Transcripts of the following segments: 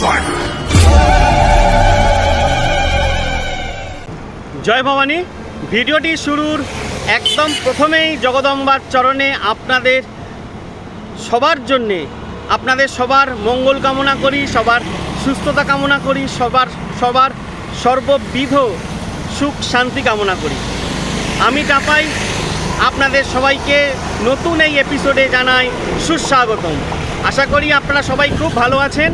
Driver. জয় ভবানী, ভিডিওটি শুরুর একদম প্রথমেই জগদম্বার চরণে আপনাদের সবার জন্যে, আপনাদের সবার মঙ্গল কামনা করি, সবার সুস্থতা কামনা করি, সবার সবার সর্ববিধ সুখ শান্তি কামনা করি আমি টাপাই, আপনাদের সবাইকে নতুন এই এপিসোডে জানাই সুস্বাগতম আশা করি আপনারা সবাই খুব ভালো আছেন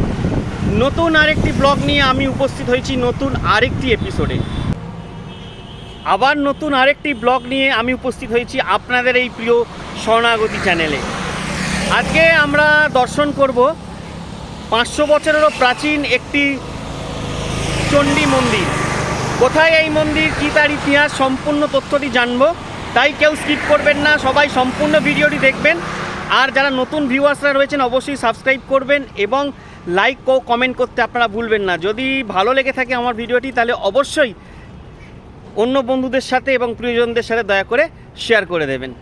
নতুন আরেকটি ব্লগ নিয়ে আমি উপস্থিত হয়েছি নতুন আরেকটি এপিসোডে আবার নতুন আরেকটি ব্লগ নিয়ে আমি উপস্থিত হয়েছি আপনাদের এই প্রিয় শরণাগতি চ্যানেলে আজকে আমরা দর্শন করব পাঁচশো বছরেরও প্রাচীন একটি চণ্ডী মন্দির। কোথায় এই মন্দির, কী তার ইতিহাস, সম্পূর্ণ তথ্যটি জানব। তাই কেউ স্কিপ করবেন না, সবাই সম্পূর্ণ ভিডিওটি দেখবেন। আর যারা নতুন ভিউয়ার্সরা রয়েছেন, অবশ্যই সাবস্ক্রাইব করবেন এবং লাইক ও কমেন্ট করতে আপনারা ভুলবেন না। যদি ভালো লেগে থাকে আমার ভিডিওটি, তাহলে অবশ্যই অন্য বন্ধুদের সাথে এবং প্রিয়জনদের সাথে দয়া করে শেয়ার করে দেবেন।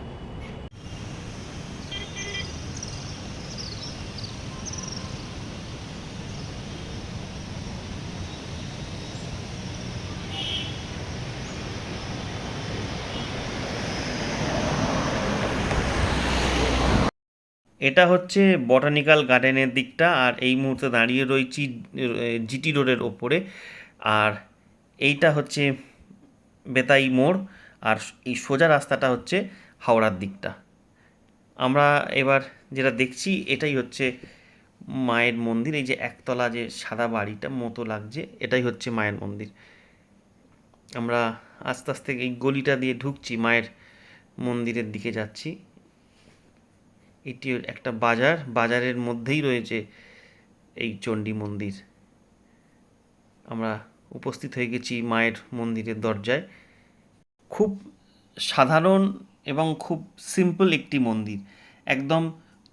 এটা হচ্ছে বটানিক্যাল গার্ডেনের দিকটা, আর এই মুহূর্তে দাঁড়িয়ে রয়েছি জিটি রোডের ওপরে। আর এইটা হচ্ছে বেতাই মোড়, আর এই সোজা রাস্তাটা হচ্ছে হাওড়ার দিকটা। আমরা এবার যেটা দেখছি, এটাই হচ্ছে মায়ের মন্দির। এই যে একতলা যে সাদা বাড়িটা, মতো লাগছে, এটাই হচ্ছে মায়ের মন্দির। আমরা আস্তে আস্তে এই গলিটা দিয়ে ঢুকছি, মায়ের মন্দিরের দিকে যাচ্ছি। এটি একটা বাজার, বাজারের মধ্যেই রয়েছে এই চণ্ডী মন্দির। আমরা উপস্থিত হয়ে গেছি মায়ের মন্দিরের দরজায়। খুব সাধারণ এবং খুব সিম্পল একটি মন্দির। একদম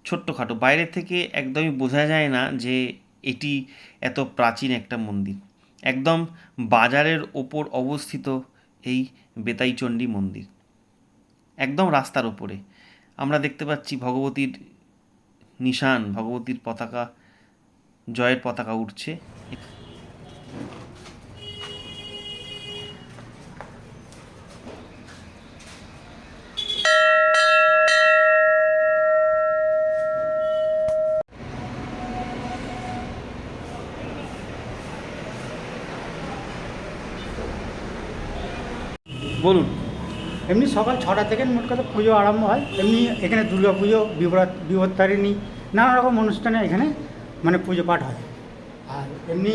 ছোট্টখাটো। বাইরে থেকে একদমই বোঝা যায় না যে এটি এত প্রাচীন একটা মন্দির। একদম বাজারের ওপর অবস্থিত এই বেতাইচণ্ডী মন্দির। একদম রাস্তার ওপরে। আমরা দেখতে পাচ্ছি ভগবতীর নিশান ভগবতীর পতাকা জয়ের পতাকা উঠছে বলুন। এমনি সকাল ছটা থেকে মোট কথা পুজো আরম্ভ হয়। এমনি এখানে দুর্গা পুজো বিবরাত বিবর্তারিণী নানা রকম অনুষ্ঠানে এখানে মানে পুজো পাঠ হয়। আর এমনি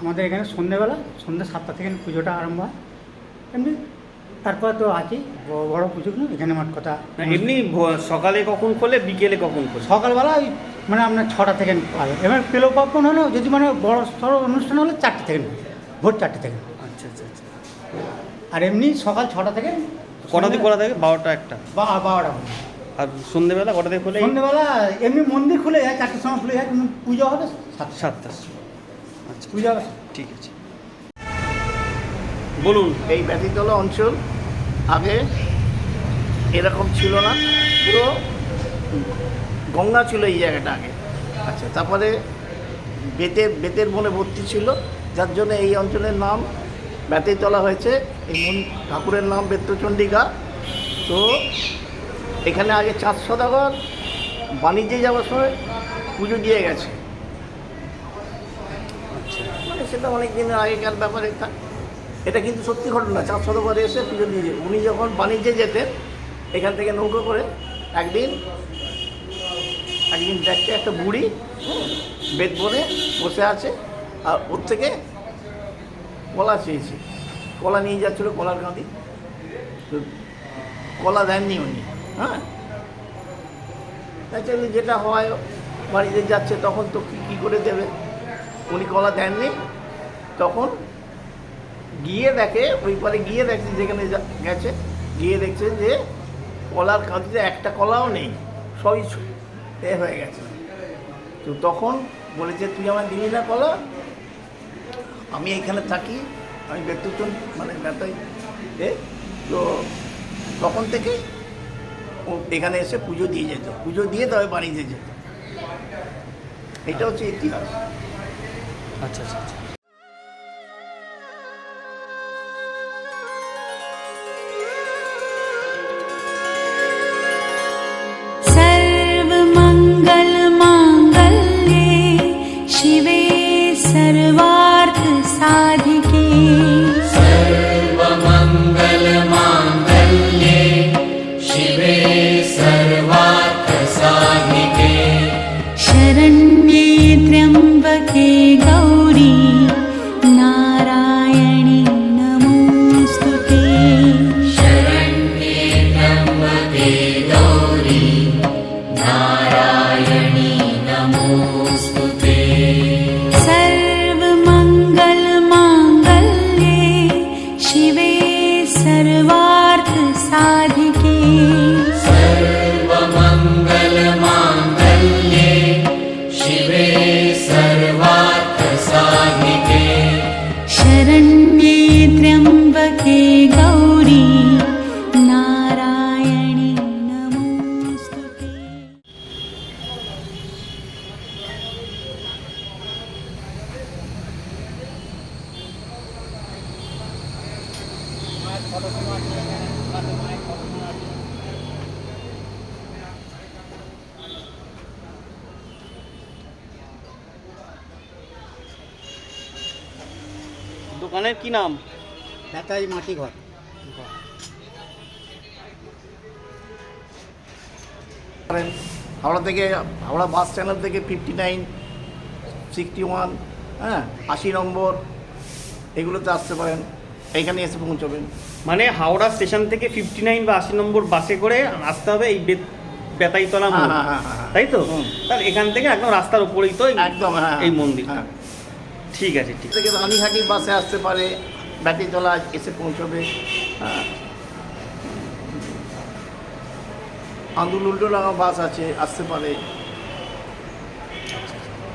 আমাদের এখানে সন্ধেবেলা সন্ধ্যে সাতটা থেকে পুজোটা আরম্ভ হয়। এমনি তারপর তো আছেই বড় পুজোগুলো এখানে মোট কথা এমনি সকালে কখন খোলে বিকেলে কখন খোলে? সকালবেলা ওই মানে আপনার ছটা থেকে পাবে এবার পেল পার্বণ হলো যদি মানে বড় সড়ো অনুষ্ঠান হলে চারটে থেকে ভোর চারটে থেকে। আচ্ছা আচ্ছা আচ্ছা। আর এমনি সকাল ছটা থেকে কটা দিয়ে খোলা থাকে? বারোটা একটা? বা বারোটা। আর সন্ধেবেলা কটা দিয়ে খোলে সন্ধ্যেবেলা এমনি মন্দির খুলে যায় চারটের সময় খুলে যায় কিন্তু পুজো হবে সাতটা। সাতটা আচ্ছা। পুজো হবে। ঠিক আছে। বলুন। এই ব্যতিতলা অঞ্চল। আগে এরকম ছিল না। পুরো গঙ্গা ছিল এই জায়গাটা আগে। আচ্ছা তারপরে বেতের বেতের বনে ভর্তি ছিল। যার জন্য এই অঞ্চলের নাম ব্যতিতলা হয়েছে। এই মন ঠাকুরের নাম বেত্রচণ্ডিকা। তো এখানে আগে চাঁদ সদাগর বাণিজ্যে যাওয়ার সময় পুজো দিয়ে গেছে। মানে সেটা অনেক দিনের আগেকার ব্যাপারে এটা কিন্তু সত্যি ঘটনা। চাঁদ সদগরে এসে পুজো দিয়ে উনি যখন বাণিজ্যে যেতেন এখান থেকে নৌকো করে একদিন একদিন দেখতে একটা বুড়ি বেদ বনে বসে আছে। আর ওর থেকে কলা চেয়েছে। কলা নিয়ে যাচ্ছিল, কলার কাঁদি। তো কলা দেননি উনি হ্যাঁ? অ্যাকচুয়ালি যেটা হয়, বাড়িতে যাচ্ছে তখন তো কী কী করে দেবে? উনি কলা দেননি। তখন গিয়ে দেখে, ওই পরে গিয়ে দেখছে, যেখানে গেছে, গিয়ে দেখছে যে কলার কাঁদিতে একটা কলাও নেই, সবই এ হয়ে গেছে। তো তখন বলেছে, তুই আমার দিবি না কলা? আমি এখানে থাকি, আমি ব্যক্তিজন মানে ব্যথাই এ, তো তখন থেকেই ও এখানে এসে পুজো দিয়ে যেত। পুজো দিয়ে তবে বাড়ি বাড়িতে যেত। এটা হচ্ছে ইতিহাস। আচ্ছা আচ্ছা আচ্ছা। सर्वमङ्गलमाङ्गल्ये शिवे सर्वार्थसाधिके। शरण्ये त्र्यम्बके गौरी দোকানের কি নাম? নেতাই মাটি ঘর। হাওড়া থেকে হাওড়া বাস স্ট্যান্ড থেকে ফিফটি নাইন সিক্সটি ওয়ান হ্যাঁ আশি নম্বর এগুলোতে আসতে পারেন। এইখানে এসে পৌঁছবেন। মানে হাওড়া স্টেশন থেকে ফিফটি নাইন বা আশি নম্বর বাসে করে আসতে হবে এই বেতাইতলা হ্যাঁ হ্যাঁ হ্যাঁ তাই তো। তাহলে এখান থেকে একদম রাস্তার উপরেই তো একদম এই মন্দিরটা। ঠিক আছে ঠিক। থেকে রানীহাটি বাসে আসতে পারে ব্যাটিতলা এসে পৌঁছবে। আন্দুল উল্টোডাঙ্গা বাস আছে আসতে পারে।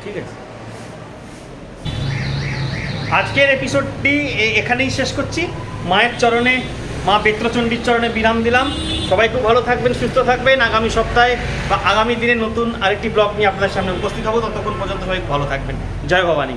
ঠিক আছে। আজকের এপিসোডটি এখানেই শেষ করছি। মায়ের চরণে, মা বেত্রচণ্ডীর চরণে বিরাম দিলাম। সবাই খুব ভালো থাকবেন, সুস্থ থাকবেন। আগামী সপ্তাহে বা আগামী দিনে নতুন আরেকটি ব্লগ নিয়ে আপনাদের সামনে উপস্থিত হব। ততক্ষণ পর্যন্ত সবাই ভালো থাকবেন। জয় ভবানী।